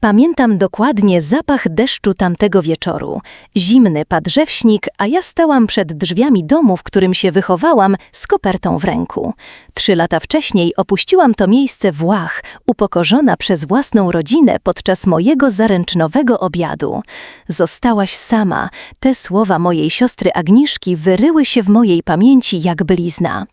Pamiętam dokładnie zapach deszczu tamtego wieczoru. Zimny padrzewśnik, a ja stałam przed drzwiami domu, w którym się wychowałam, z kopertą w ręku. Trzy lata wcześniej opuściłam to miejsce w Łach, upokorzona przez własną rodzinę podczas mojego zaręczynowego obiadu. Zostałaś sama. Te słowa mojej siostry Agnieszki wyryły się w mojej pamięci jak blizna.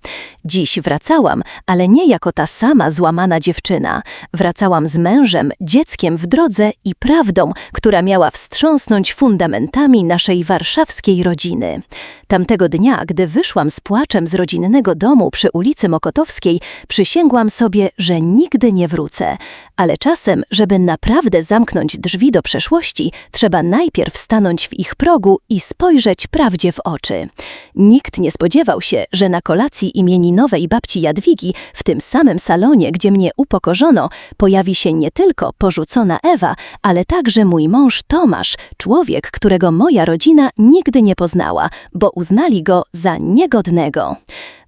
Dziś wracałam, ale nie jako ta sama złamana dziewczyna. Wracałam z mężem, dzieckiem w drodze i prawdą, która miała wstrząsnąć fundamentami naszej warszawskiej rodziny. Tamtego dnia, gdy wyszłam z płaczem z rodzinnego domu przy ulicy Mokotowskiej, przysięgłam sobie, że nigdy nie wrócę. Ale czasem, żeby naprawdę zamknąć drzwi do przeszłości, trzeba najpierw stanąć w ich progu i spojrzeć prawdzie w oczy. Nikt nie spodziewał się, że na kolacji imieninowej babci Jadwigi, w tym samym salonie, gdzie mnie upokorzono, pojawi się nie tylko porzucona Ewa, ale także mój mąż Tomasz, człowiek, którego moja rodzina nigdy nie poznała, bo uznali go za niegodnego.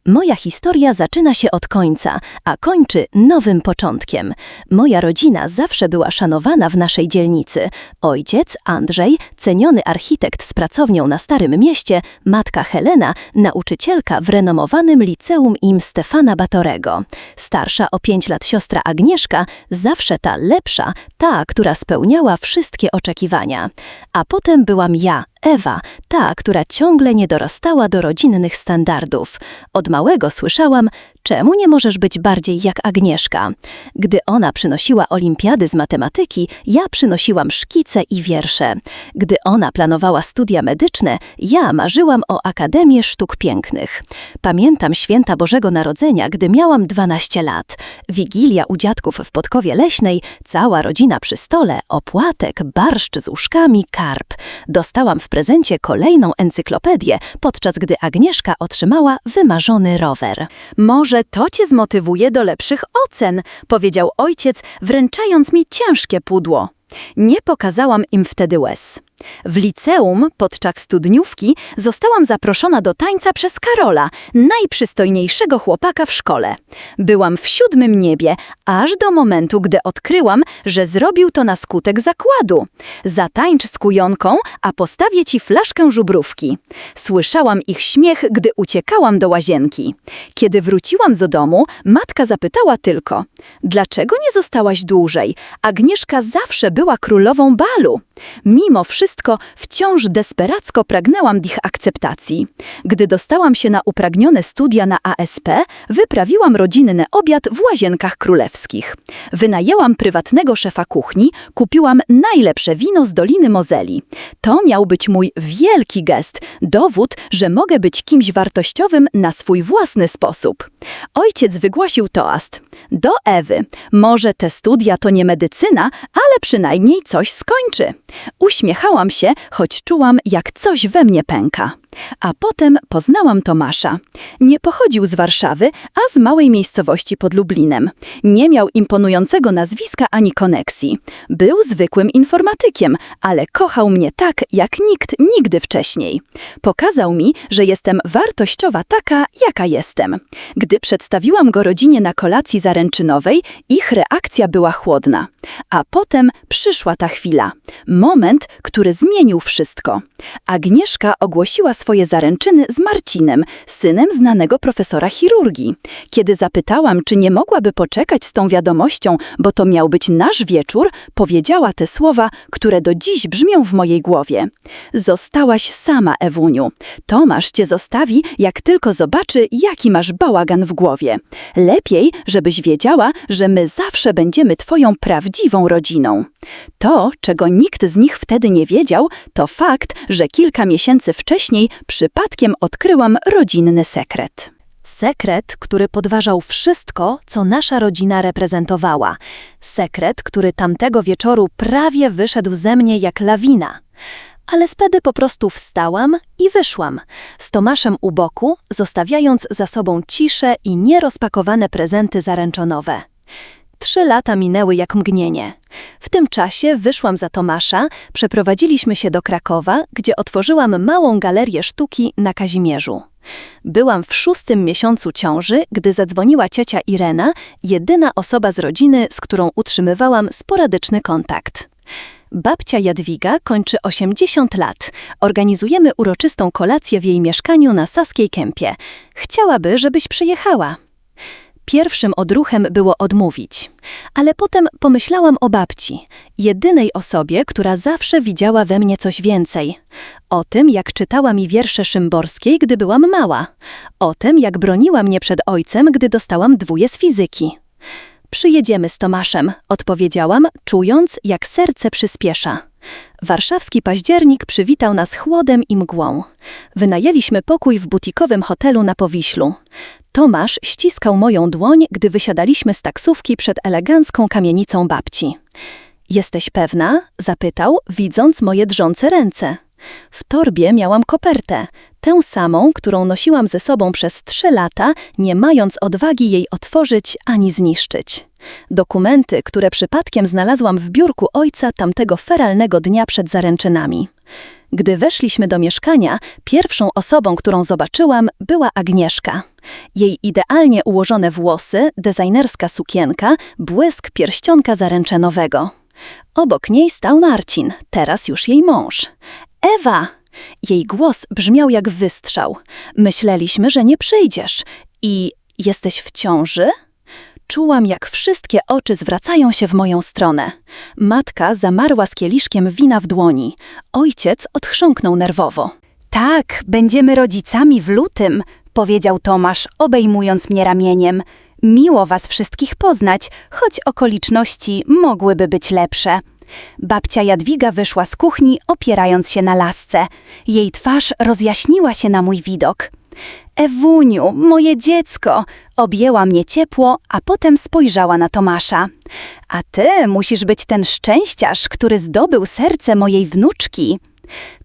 Moja historia zaczyna się od końca, a kończy nowym początkiem. Moja rodzina zawsze była szanowana w naszej dzielnicy. Ojciec, Andrzej, ceniony architekt z pracownią na Starym Mieście, matka Helena, nauczycielka w renomowanym liceum im Stefana Batorego. Starsza o pięć lat siostra Agnieszka, zawsze ta lepsza, ta, która spełniała wszystkie oczekiwania. A potem byłam ja, Ewa, ta, która ciągle nie dorastała do rodzinnych standardów. Od małego słyszałam, czemu nie możesz być bardziej jak Agnieszka? Gdy ona przynosiła olimpiady z matematyki, ja przynosiłam szkice i wiersze. Gdy ona planowała studia medyczne, ja marzyłam o Akademię Sztuk Pięknych. Pamiętam święta Bożego Narodzenia, gdy miałam 12 lat. Wigilia u dziadków w Podkowie Leśnej, cała rodzina przy stole, opłatek, barszcz z uszkami, karp. Dostałam w prezencie kolejną encyklopedię, podczas gdy Agnieszka otrzymała wymarzony rower. Może to cię zmotywuje do lepszych ocen, powiedział ojciec, wręczając mi ciężkie pudło. Nie pokazałam im wtedy łez. W liceum, podczas studniówki, zostałam zaproszona do tańca przez Karola, najprzystojniejszego chłopaka w szkole. Byłam w siódmym niebie, aż do momentu, gdy odkryłam, że zrobił to na skutek zakładu. Zatańcz z kujonką, a postawię ci flaszkę żubrówki. Słyszałam ich śmiech, gdy uciekałam do łazienki. Kiedy wróciłam do domu, matka zapytała tylko, dlaczego nie zostałaś dłużej? Agnieszka zawsze była królową balu. Mimo wszystko wciąż desperacko pragnęłam ich akceptacji. Gdy dostałam się na upragnione studia na ASP, wyprawiłam rodzinny obiad w łazienkach królewskich. Wynajęłam prywatnego szefa kuchni, kupiłam najlepsze wino z Doliny Mozeli. To miał być mój wielki gest, dowód, że mogę być kimś wartościowym na swój własny sposób. Ojciec wygłosił toast. Do Ewy. Może te studia to nie medycyna, ale przynajmniej coś skończy. Uśmiechałam się, choć czułam, jak coś we mnie pęka. A potem poznałam Tomasza. Nie pochodził z Warszawy, a z małej miejscowości pod Lublinem. Nie miał imponującego nazwiska ani koneksji. Był zwykłym informatykiem, ale kochał mnie tak, jak nikt nigdy wcześniej. Pokazał mi, że jestem wartościowa taka, jaka jestem. Gdy przedstawiłam go rodzinie na kolacji zaręczynowej, ich reakcja była chłodna. A potem przyszła ta chwila. Moment, który zmienił wszystko. Agnieszka ogłosiła swoje zaręczyny z Marcinem, synem znanego profesora chirurgii. Kiedy zapytałam, czy nie mogłaby poczekać z tą wiadomością, bo to miał być nasz wieczór, powiedziała te słowa, które do dziś brzmią w mojej głowie. Zostałaś sama, Ewuniu. Tomasz cię zostawi, jak tylko zobaczy, jaki masz bałagan w głowie. Lepiej, żebyś wiedziała, że my zawsze będziemy twoją prawdziwą rodziną. To, czego nikt z nich wtedy nie wiedział, to fakt, że kilka miesięcy wcześniej przypadkiem odkryłam rodzinny sekret. Sekret, który podważał wszystko, co nasza rodzina reprezentowała. Sekret, który tamtego wieczoru prawie wyszedł ze mnie jak lawina. Ale spedy po prostu wstałam i wyszłam, z Tomaszem u boku, zostawiając za sobą ciszę i nierozpakowane prezenty zaręczonowe. Trzy lata minęły jak mgnienie. W tym czasie wyszłam za Tomasza, przeprowadziliśmy się do Krakowa, gdzie otworzyłam małą galerię sztuki na Kazimierzu. Byłam w szóstym miesiącu ciąży, gdy zadzwoniła ciocia Irena, jedyna osoba z rodziny, z którą utrzymywałam sporadyczny kontakt. Babcia Jadwiga kończy 80 lat. Organizujemy uroczystą kolację w jej mieszkaniu na Saskiej Kępie. Chciałaby, żebyś przyjechała. Pierwszym odruchem było odmówić, ale potem pomyślałam o babci, jedynej osobie, która zawsze widziała we mnie coś więcej. O tym, jak czytała mi wiersze Szymborskiej, gdy byłam mała. O tym, jak broniła mnie przed ojcem, gdy dostałam dwóje z fizyki. Przyjedziemy z Tomaszem, odpowiedziałam, czując, jak serce przyspiesza. Warszawski październik przywitał nas chłodem i mgłą. Wynajęliśmy pokój w butikowym hotelu na Powiślu. Tomasz ściskał moją dłoń, gdy wysiadaliśmy z taksówki przed elegancką kamienicą babci. Jesteś pewna? zapytał, widząc moje drżące ręce. W torbie miałam kopertę, tę samą, którą nosiłam ze sobą przez trzy lata, nie mając odwagi jej otworzyć ani zniszczyć. Dokumenty, które przypadkiem znalazłam w biurku ojca tamtego feralnego dnia przed zaręczynami. Gdy weszliśmy do mieszkania, pierwszą osobą, którą zobaczyłam, była Agnieszka. Jej idealnie ułożone włosy, designerska sukienka, błysk pierścionka zaręczynowego. Obok niej stał Marcin, teraz już jej mąż. Ewa! Jej głos brzmiał jak wystrzał. Myśleliśmy, że nie przyjdziesz. I jesteś w ciąży? Czułam, jak wszystkie oczy zwracają się w moją stronę. Matka zamarła z kieliszkiem wina w dłoni. Ojciec odchrząknął nerwowo. Tak, będziemy rodzicami w lutym, powiedział Tomasz, obejmując mnie ramieniem. Miło was wszystkich poznać, choć okoliczności mogłyby być lepsze. Babcia Jadwiga wyszła z kuchni, opierając się na lasce. Jej twarz rozjaśniła się na mój widok. Ewuniu, moje dziecko! Objęła mnie ciepło, a potem spojrzała na Tomasza. A ty musisz być ten szczęściarz, który zdobył serce mojej wnuczki.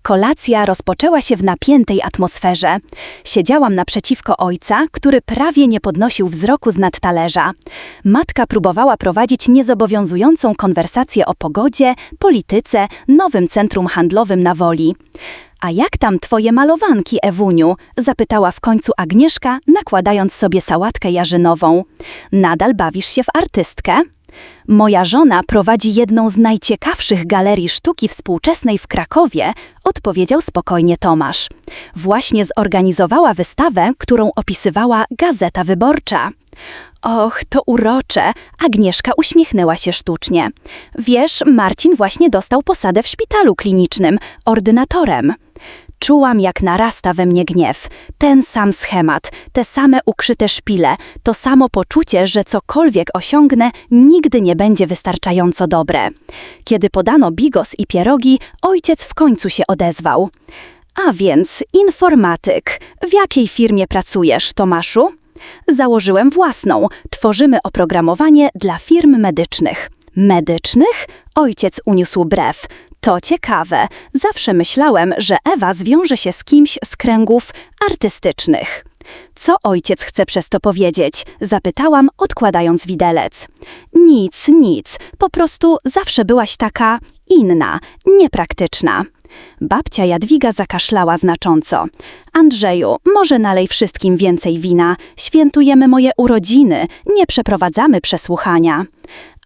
Kolacja rozpoczęła się w napiętej atmosferze. Siedziałam naprzeciwko ojca, który prawie nie podnosił wzroku z nad talerza. Matka próbowała prowadzić niezobowiązującą konwersację o pogodzie, polityce, nowym centrum handlowym na Woli. A jak tam twoje malowanki, Ewuniu? zapytała w końcu Agnieszka, nakładając sobie sałatkę jarzynową. Nadal bawisz się w artystkę? Moja żona prowadzi jedną z najciekawszych galerii sztuki współczesnej w Krakowie, odpowiedział spokojnie Tomasz. Właśnie zorganizowała wystawę, którą opisywała Gazeta Wyborcza. Och, to urocze! Agnieszka uśmiechnęła się sztucznie. Wiesz, Marcin właśnie dostał posadę w szpitalu klinicznym, ordynatorem. Czułam, jak narasta we mnie gniew. Ten sam schemat, te same ukrzyte szpile, to samo poczucie, że cokolwiek osiągnę, nigdy nie będzie wystarczająco dobre. Kiedy podano bigos i pierogi, ojciec w końcu się odezwał. A więc, informatyk. W jakiej firmie pracujesz, Tomaszu? Założyłem własną. Tworzymy oprogramowanie dla firm medycznych. Medycznych? Ojciec uniósł brew. To ciekawe. Zawsze myślałem, że Ewa zwiąże się z kimś z kręgów artystycznych. Co ojciec chce przez to powiedzieć? Zapytałam, odkładając widelec. Nic, nic. Po prostu zawsze byłaś taka inna, niepraktyczna. Babcia Jadwiga zakaszlała znacząco. Andrzeju, może nalej wszystkim więcej wina. Świętujemy moje urodziny, nie przeprowadzamy przesłuchania.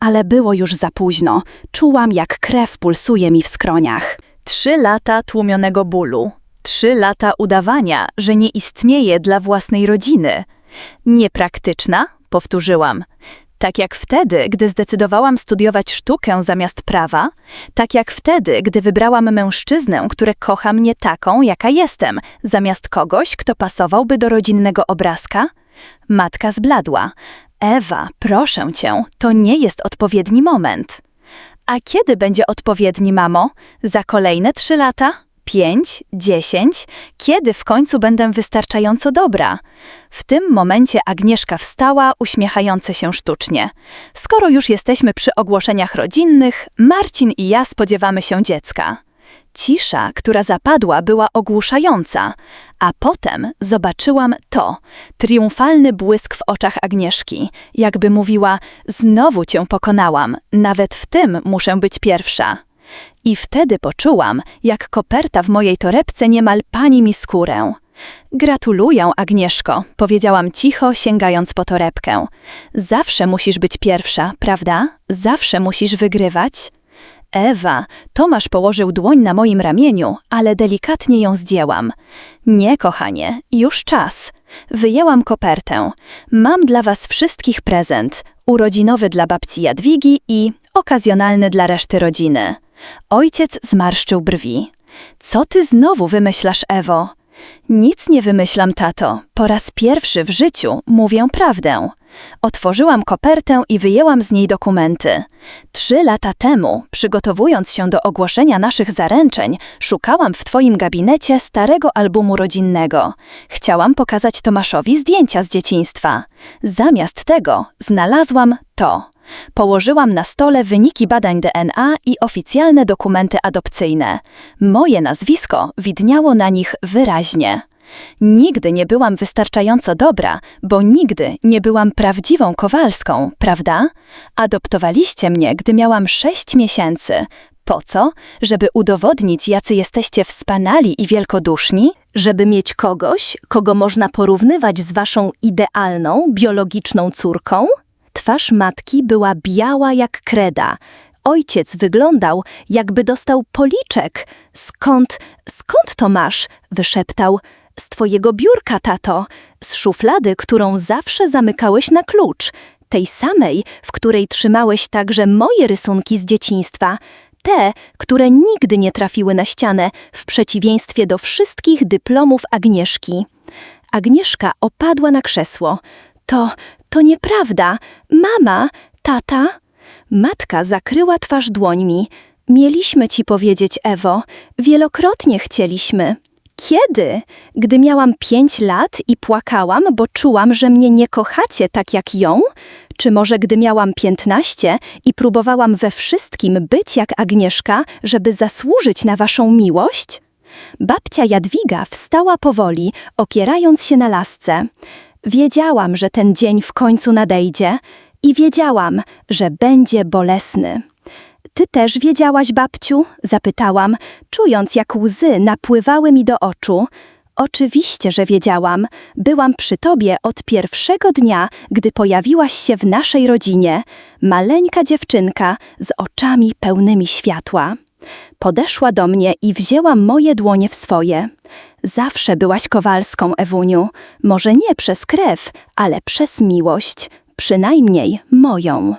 Ale było już za późno. Czułam, jak krew pulsuje mi w skroniach. Trzy lata tłumionego bólu. Trzy lata udawania, że nie istnieje dla własnej rodziny. Niepraktyczna? Powtórzyłam. Tak jak wtedy, gdy zdecydowałam studiować sztukę zamiast prawa, tak jak wtedy, gdy wybrałam mężczyznę, który kocha mnie taką, jaka jestem, zamiast kogoś, kto pasowałby do rodzinnego obrazka? Matka zbladła. Ewa, proszę cię, to nie jest odpowiedni moment. A kiedy będzie odpowiedni, mamo? Za kolejne trzy lata? Pięć? Dziesięć? Kiedy w końcu będę wystarczająco dobra? W tym momencie Agnieszka wstała, uśmiechające się sztucznie. Skoro już jesteśmy przy ogłoszeniach rodzinnych, Marcin i ja spodziewamy się dziecka. Cisza, która zapadła, była ogłuszająca, a potem zobaczyłam to triumfalny błysk w oczach Agnieszki, jakby mówiła: Znowu cię pokonałam, nawet w tym muszę być pierwsza. I wtedy poczułam, jak koperta w mojej torebce niemal pani mi skórę. Gratuluję, Agnieszko, powiedziałam cicho, sięgając po torebkę. Zawsze musisz być pierwsza, prawda? Zawsze musisz wygrywać. Ewa, Tomasz położył dłoń na moim ramieniu, ale delikatnie ją zdjęłam. Nie, kochanie, już czas. Wyjęłam kopertę. Mam dla was wszystkich prezent. Urodzinowy dla babci Jadwigi i okazjonalny dla reszty rodziny. Ojciec zmarszczył brwi. Co ty znowu wymyślasz, Ewo? Nic nie wymyślam, tato. Po raz pierwszy w życiu mówię prawdę. Otworzyłam kopertę i wyjęłam z niej dokumenty. Trzy lata temu, przygotowując się do ogłoszenia naszych zaręczeń, szukałam w twoim gabinecie starego albumu rodzinnego. Chciałam pokazać Tomaszowi zdjęcia z dzieciństwa. Zamiast tego znalazłam to. Położyłam na stole wyniki badań DNA i oficjalne dokumenty adopcyjne. Moje nazwisko widniało na nich wyraźnie. Nigdy nie byłam wystarczająco dobra, bo nigdy nie byłam prawdziwą Kowalską, prawda? Adoptowaliście mnie, gdy miałam sześć miesięcy. Po co? Żeby udowodnić, jacy jesteście wspaniali i wielkoduszni? Żeby mieć kogoś, kogo można porównywać z waszą idealną, biologiczną córką? Twarz matki była biała jak kreda. Ojciec wyglądał, jakby dostał policzek. Skąd, skąd to masz? wyszeptał. Z twojego biurka, tato. Z szuflady, którą zawsze zamykałeś na klucz. Tej samej, w której trzymałeś także moje rysunki z dzieciństwa. Te, które nigdy nie trafiły na ścianę, w przeciwieństwie do wszystkich dyplomów Agnieszki. Agnieszka opadła na krzesło. To, to nieprawda. Mama, tata. Matka zakryła twarz dłońmi. Mieliśmy ci powiedzieć, Ewo. Wielokrotnie chcieliśmy. Kiedy? Gdy miałam pięć lat i płakałam, bo czułam, że mnie nie kochacie tak jak ją? Czy może gdy miałam piętnaście i próbowałam we wszystkim być jak Agnieszka, żeby zasłużyć na waszą miłość? Babcia Jadwiga wstała powoli, opierając się na lasce. Wiedziałam, że ten dzień w końcu nadejdzie i wiedziałam, że będzie bolesny. Ty też wiedziałaś, babciu? Zapytałam, czując jak łzy napływały mi do oczu. Oczywiście, że wiedziałam. Byłam przy tobie od pierwszego dnia, gdy pojawiłaś się w naszej rodzinie. Maleńka dziewczynka z oczami pełnymi światła. Podeszła do mnie i wzięła moje dłonie w swoje. Zawsze byłaś Kowalską, Ewuniu. Może nie przez krew, ale przez miłość. Przynajmniej moją.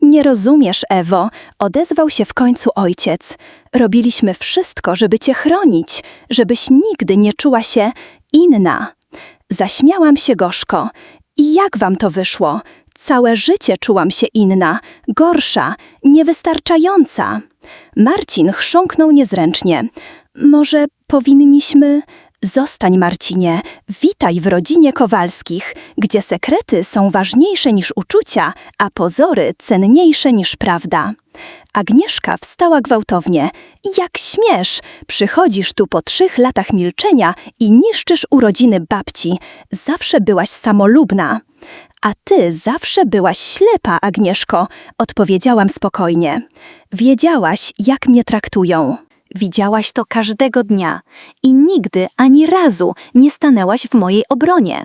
Nie rozumiesz, Ewo, odezwał się w końcu ojciec. Robiliśmy wszystko, żeby cię chronić, żebyś nigdy nie czuła się inna. Zaśmiałam się gorzko. I jak wam to wyszło? Całe życie czułam się inna, gorsza, niewystarczająca. Marcin chrząknął niezręcznie. Może powinniśmy. Zostań, Marcinie, witaj w rodzinie Kowalskich, gdzie sekrety są ważniejsze niż uczucia, a pozory cenniejsze niż prawda. Agnieszka wstała gwałtownie. Jak śmiesz! Przychodzisz tu po trzech latach milczenia i niszczysz urodziny babci. Zawsze byłaś samolubna. A ty zawsze byłaś ślepa, Agnieszko, odpowiedziałam spokojnie. Wiedziałaś, jak mnie traktują. Widziałaś to każdego dnia i nigdy ani razu nie stanęłaś w mojej obronie.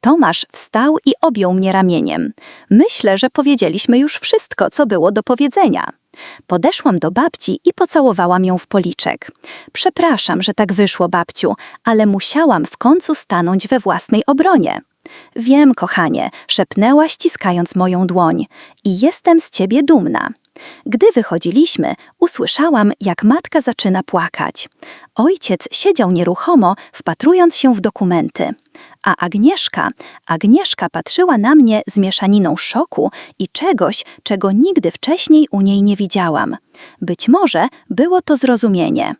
Tomasz wstał i objął mnie ramieniem. Myślę, że powiedzieliśmy już wszystko, co było do powiedzenia. Podeszłam do babci i pocałowałam ją w policzek. Przepraszam, że tak wyszło, babciu, ale musiałam w końcu stanąć we własnej obronie. Wiem, kochanie, szepnęła ściskając moją dłoń. I jestem z ciebie dumna. Gdy wychodziliśmy, usłyszałam, jak matka zaczyna płakać. Ojciec siedział nieruchomo, wpatrując się w dokumenty. A Agnieszka, Agnieszka patrzyła na mnie z mieszaniną szoku i czegoś, czego nigdy wcześniej u niej nie widziałam. Być może było to zrozumienie.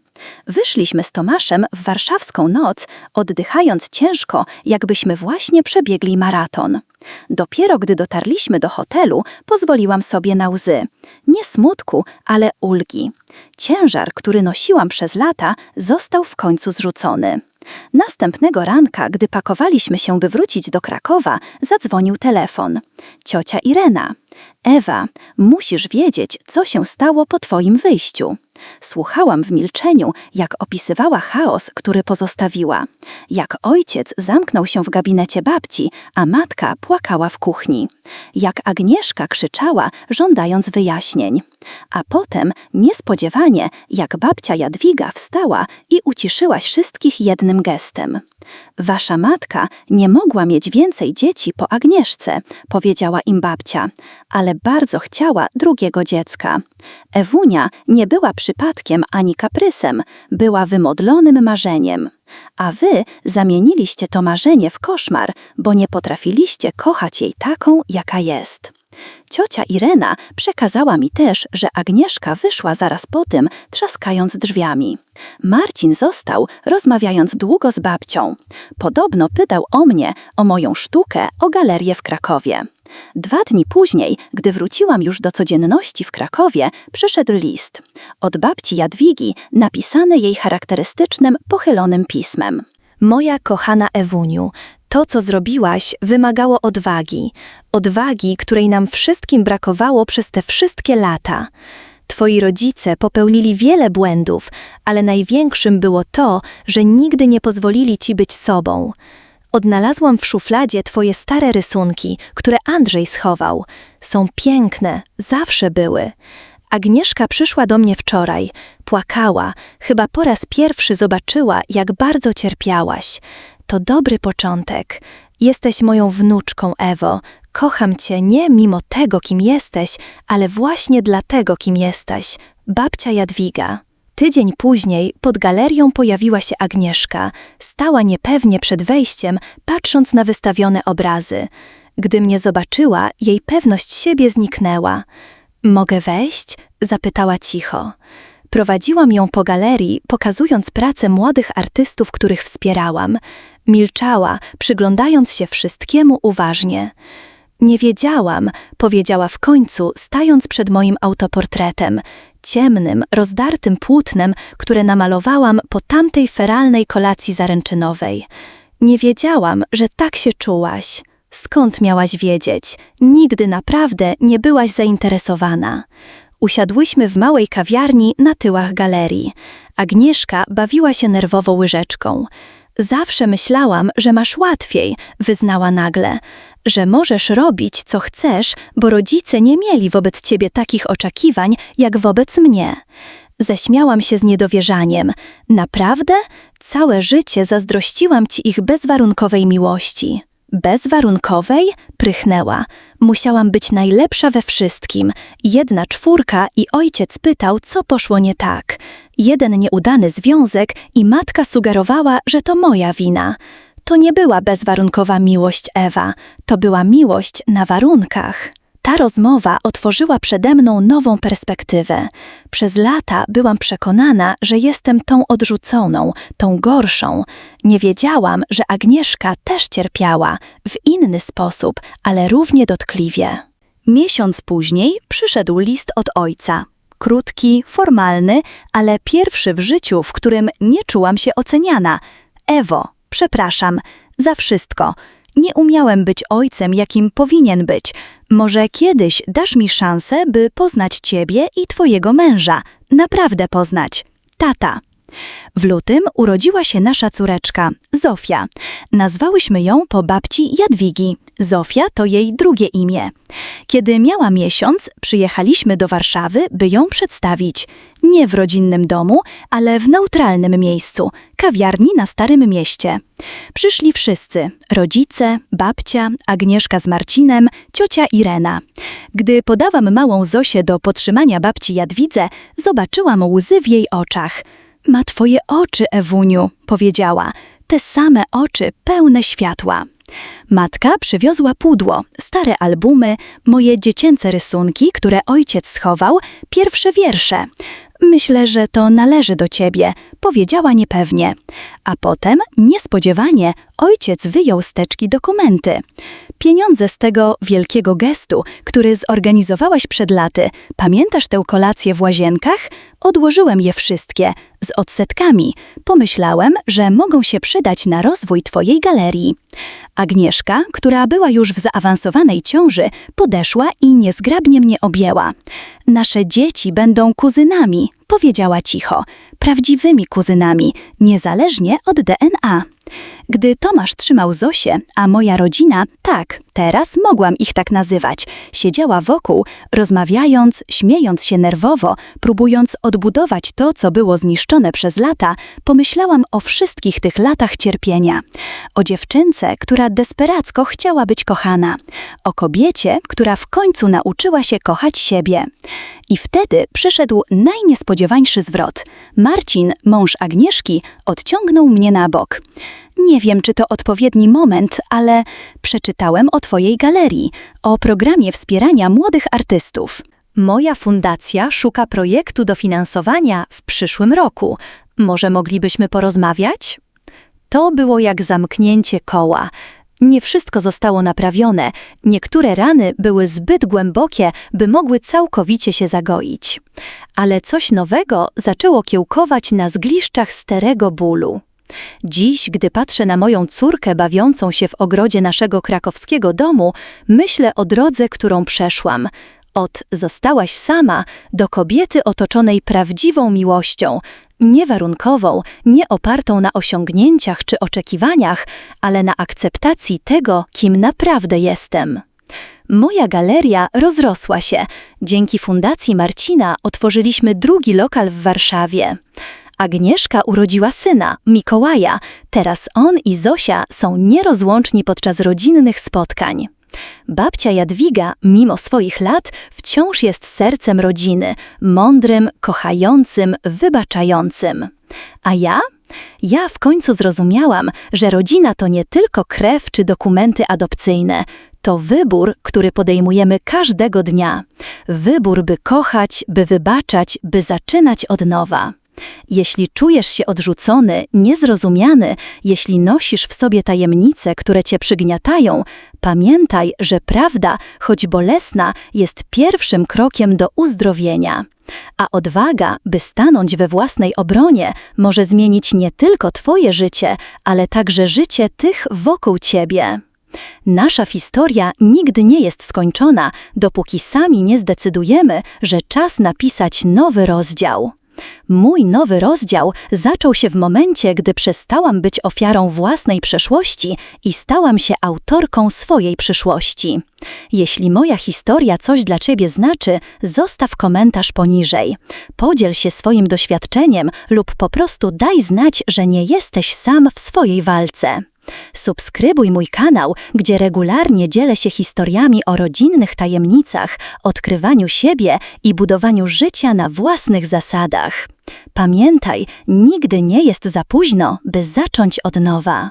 Wyszliśmy z Tomaszem w warszawską noc, oddychając ciężko, jakbyśmy właśnie przebiegli maraton. Dopiero gdy dotarliśmy do hotelu, pozwoliłam sobie na łzy. Nie smutku, ale ulgi. Ciężar, który nosiłam przez lata, został w końcu zrzucony. Następnego ranka, gdy pakowaliśmy się, by wrócić do Krakowa, zadzwonił telefon. Ciocia Irena. Ewa, musisz wiedzieć, co się stało po twoim wyjściu. Słuchałam w milczeniu, jak opisywała chaos, który pozostawiła. Jak ojciec zamknął się w gabinecie babci, a matka płakała w kuchni. Jak Agnieszka krzyczała, żądając wyjaśnień. A potem, niespodziewanie, jak babcia Jadwiga wstała i uciszyła wszystkich jednym gestem. Wasza matka nie mogła mieć więcej dzieci po Agnieszce, powiedziała im babcia, ale bardzo chciała drugiego dziecka. Ewunia nie była przypadkiem ani kaprysem, była wymodlonym marzeniem. A wy zamieniliście to marzenie w koszmar, bo nie potrafiliście kochać jej taką, jaka jest. Ciocia Irena przekazała mi też, że Agnieszka wyszła zaraz po tym, trzaskając drzwiami. Marcin został, rozmawiając długo z babcią. Podobno pytał o mnie, o moją sztukę, o galerię w Krakowie. Dwa dni później, gdy wróciłam już do codzienności w Krakowie, przyszedł list. Od babci Jadwigi, napisany jej charakterystycznym, pochylonym pismem. Moja kochana Ewuniu, to, co zrobiłaś, wymagało odwagi. Odwagi, której nam wszystkim brakowało przez te wszystkie lata. Twoi rodzice popełnili wiele błędów, ale największym było to, że nigdy nie pozwolili ci być sobą. Odnalazłam w szufladzie twoje stare rysunki, które Andrzej schował. Są piękne, zawsze były. Agnieszka przyszła do mnie wczoraj, płakała, chyba po raz pierwszy zobaczyła, jak bardzo cierpiałaś. To dobry początek. Jesteś moją wnuczką, Ewo. Kocham cię nie mimo tego, kim jesteś, ale właśnie dlatego, kim jesteś. Babcia Jadwiga. Tydzień później pod galerią pojawiła się Agnieszka. Stała niepewnie przed wejściem, patrząc na wystawione obrazy. Gdy mnie zobaczyła, jej pewność siebie zniknęła. Mogę wejść? zapytała cicho. Prowadziłam ją po galerii, pokazując pracę młodych artystów, których wspierałam. Milczała, przyglądając się wszystkiemu uważnie. Nie wiedziałam, powiedziała w końcu, stając przed moim autoportretem, ciemnym, rozdartym płótnem, które namalowałam po tamtej feralnej kolacji zaręczynowej. Nie wiedziałam, że tak się czułaś. Skąd miałaś wiedzieć? Nigdy naprawdę nie byłaś zainteresowana. Usiadłyśmy w małej kawiarni na tyłach galerii. Agnieszka bawiła się nerwowo łyżeczką. Zawsze myślałam, że masz łatwiej, wyznała nagle, że możesz robić, co chcesz, bo rodzice nie mieli wobec ciebie takich oczekiwań, jak wobec mnie. Ześmiałam się z niedowierzaniem. Naprawdę? Całe życie zazdrościłam ci ich bezwarunkowej miłości. Bezwarunkowej? Prychnęła. Musiałam być najlepsza we wszystkim. Jedna czwórka i ojciec pytał, co poszło nie tak. Jeden nieudany związek i matka sugerowała, że to moja wina. To nie była bezwarunkowa miłość Ewa, to była miłość na warunkach. Ta rozmowa otworzyła przede mną nową perspektywę. Przez lata byłam przekonana, że jestem tą odrzuconą, tą gorszą. Nie wiedziałam, że Agnieszka też cierpiała, w inny sposób, ale równie dotkliwie. Miesiąc później przyszedł list od ojca. Krótki, formalny, ale pierwszy w życiu, w którym nie czułam się oceniana. Ewo, przepraszam, za wszystko. Nie umiałem być ojcem, jakim powinien być. Może kiedyś dasz mi szansę, by poznać ciebie i twojego męża. Naprawdę poznać. Tata. W lutym urodziła się nasza córeczka, Zofia. Nazwałyśmy ją po babci Jadwigi. Zofia to jej drugie imię. Kiedy miała miesiąc, przyjechaliśmy do Warszawy, by ją przedstawić. Nie w rodzinnym domu, ale w neutralnym miejscu, kawiarni na Starym Mieście. Przyszli wszyscy, rodzice, babcia, Agnieszka z Marcinem, ciocia Irena. Gdy podałam małą Zosię do podtrzymania babci Jadwidze, zobaczyłam łzy w jej oczach. Ma twoje oczy, Ewuniu, powiedziała. Te same oczy, pełne światła. Matka przywiozła pudło, stare albumy, moje dziecięce rysunki, które ojciec schował, pierwsze wiersze. Myślę, że to należy do ciebie, powiedziała niepewnie. A potem, niespodziewanie, ojciec wyjął z teczki dokumenty. Pieniądze z tego wielkiego gestu, który zorganizowałaś przed laty. Pamiętasz tę kolację w łazienkach? Odłożyłem je wszystkie, z odsetkami. Pomyślałem, że mogą się przydać na rozwój twojej galerii. Agnieszka, która była już w zaawansowanej ciąży, podeszła i niezgrabnie mnie objęła. Nasze dzieci będą kuzynami, powiedziała cicho, prawdziwymi kuzynami, niezależnie od DNA. Gdy Tomasz trzymał Zosię, a moja rodzina, tak, teraz mogłam ich tak nazywać, siedziała wokół, rozmawiając, śmiejąc się nerwowo, próbując odbudować to, co było zniszczone przez lata, pomyślałam o wszystkich tych latach cierpienia. O dziewczynce, która desperacko chciała być kochana. O kobiecie, która w końcu nauczyła się kochać siebie. I wtedy przyszedł najniespodziewańszy zwrot. Marcin, mąż Agnieszki, odciągnął mnie na bok. Nie wiem, czy to odpowiedni moment, ale przeczytałem o Twojej galerii, o programie wspierania młodych artystów. Moja fundacja szuka projektu dofinansowania w przyszłym roku. Może moglibyśmy porozmawiać? To było jak zamknięcie koła. Nie wszystko zostało naprawione, niektóre rany były zbyt głębokie, by mogły całkowicie się zagoić. Ale coś nowego zaczęło kiełkować na zgliszczach starego bólu. Dziś, gdy patrzę na moją córkę bawiącą się w ogrodzie naszego krakowskiego domu, myślę o drodze, którą przeszłam. Od zostałaś sama do kobiety otoczonej prawdziwą miłością, niewarunkową, nie opartą na osiągnięciach czy oczekiwaniach, ale na akceptacji tego, kim naprawdę jestem. Moja galeria rozrosła się. Dzięki Fundacji Marcina otworzyliśmy drugi lokal w Warszawie. Agnieszka urodziła syna, Mikołaja. Teraz on i Zosia są nierozłączni podczas rodzinnych spotkań. Babcia Jadwiga, mimo swoich lat, wciąż jest sercem rodziny, mądrym, kochającym, wybaczającym. A ja? Ja w końcu zrozumiałam, że rodzina to nie tylko krew czy dokumenty adopcyjne. To wybór, który podejmujemy każdego dnia. Wybór, by kochać, by wybaczać, by zaczynać od nowa. Jeśli czujesz się odrzucony, niezrozumiany, jeśli nosisz w sobie tajemnice, które cię przygniatają, pamiętaj, że prawda, choć bolesna, jest pierwszym krokiem do uzdrowienia. A odwaga, by stanąć we własnej obronie, może zmienić nie tylko Twoje życie, ale także życie tych wokół Ciebie. Nasza historia nigdy nie jest skończona, dopóki sami nie zdecydujemy, że czas napisać nowy rozdział. Mój nowy rozdział zaczął się w momencie, gdy przestałam być ofiarą własnej przeszłości i stałam się autorką swojej przyszłości. Jeśli moja historia coś dla Ciebie znaczy, zostaw komentarz poniżej. Podziel się swoim doświadczeniem lub po prostu daj znać, że nie jesteś sam w swojej walce. Subskrybuj mój kanał, gdzie regularnie dzielę się historiami o rodzinnych tajemnicach, odkrywaniu siebie i budowaniu życia na własnych zasadach. Pamiętaj, nigdy nie jest za późno, by zacząć od nowa.